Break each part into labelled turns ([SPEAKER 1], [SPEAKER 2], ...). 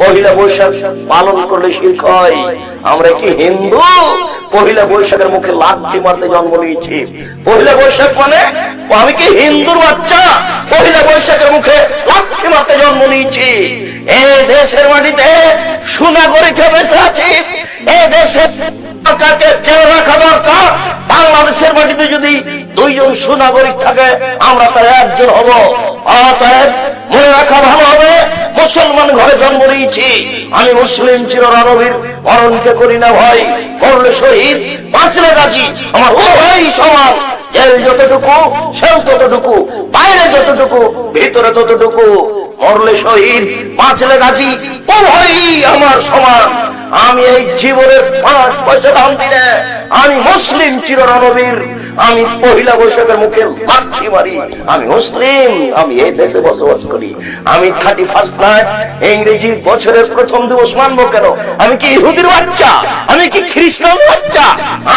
[SPEAKER 1] পহিলা বৈশাখ পালন করলে শির্ক হয়। আমরা কি হিন্দু? পহিলা বৈশাখের মুখে লাঠি মারতে জন্ম নিয়েছি। পহিলা বৈশাখ মানে আমি কি হিন্দুর বাচ্চা? পহিলা বৈশাখের মুখে লাঠি মারতে জন্ম নিয়েছি। এ দেশের মাটিতে সুনাগরিক বেঁচে আছি। এ দেশের সরকারকে চেয়ে রাখা দরকার। বাংলাদেশের মাটিতে যদি দুইজন সুনাগরিক থাকে, আমরা তার একজন হব। অতএব মনে রাখা ভালো। মুসলমান ঘরে জন্ম নিয়েছি। আমি মুসলিম চির রণবীর মরণকে করি না ভয় করলে শহীদ, বাঁচলে গাজী আমার ও ভাই সমান। জেল যতটুকু সেও ততটুকু, বাইরে যতটুকু, ভিতরে ততটুকু। মরলে শহীদ, বাঁচলে ও ভাই আমার সমান। আমি এই জীবনের পাঁচ পয়সা দাম দিনে আমি মুসলিম চির রণবীর আমি পহিলা বৈশাখের মুখে লাঠি মারি। আমি মুসলিম, আমি এই দেশে বসবাস করি। আমি থার্টি ফার্স্ট নাইট ইংরেজি বছরের প্রথম দিবস মানবো কেন? আমি কি ইহুদির বাচ্চা? আমি কি খ্রিস্টান বাচ্চা?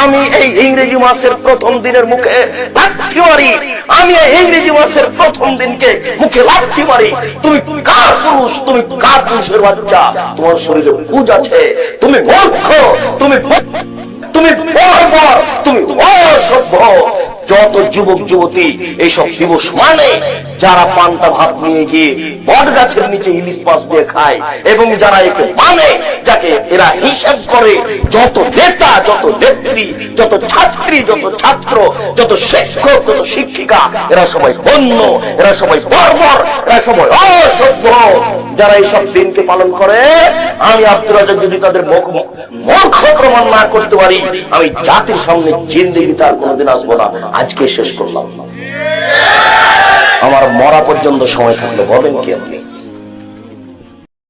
[SPEAKER 1] আমি এই ইংরেজি মাসের প্রথম দিনের মুখে লাঠি মারি। আমি এই ইংরেজি মাসের প্রথম দিনকে মুখে লাঠি মারি। তুমি তুমি কার পুরুষ? তুমি কার পুরুষের বাচ্চা? তোমার শরীরে পুজ আছে। তুমি মূর্খ। তুমি তুমি তুমি অসভ্য যত যুবক, যুবতী, এইসব দিবস মানে যারা পান্তা ভাত নিয়ে গিয়ে বট গাছের নিচে ইলিশ মাছ দিয়ে খায় এবং যারা একে মানে যাকে এরা হিসাব করে যত নেতা, যত নেত্রী, যত ছাত্রী, যত ছাত্র, যত শিক্ষক, যত শিক্ষিকা, এরা সবাই বন্য, এরা সবাই বর্বর, এরা সবাই অসভ্য। যারা এইসব দিনকে পালন করে, আমি আব্দুল রাজাক যদি তাদের মূর্খ প্রমাণ না করতে পারি, আমি জাতির সামনে জিন্দিগি তার কোনোদিন আসব না। আজকে শেষ করলাম। আমার মরা পর্যন্ত সময় থাকলে, বলেন কি আপনি?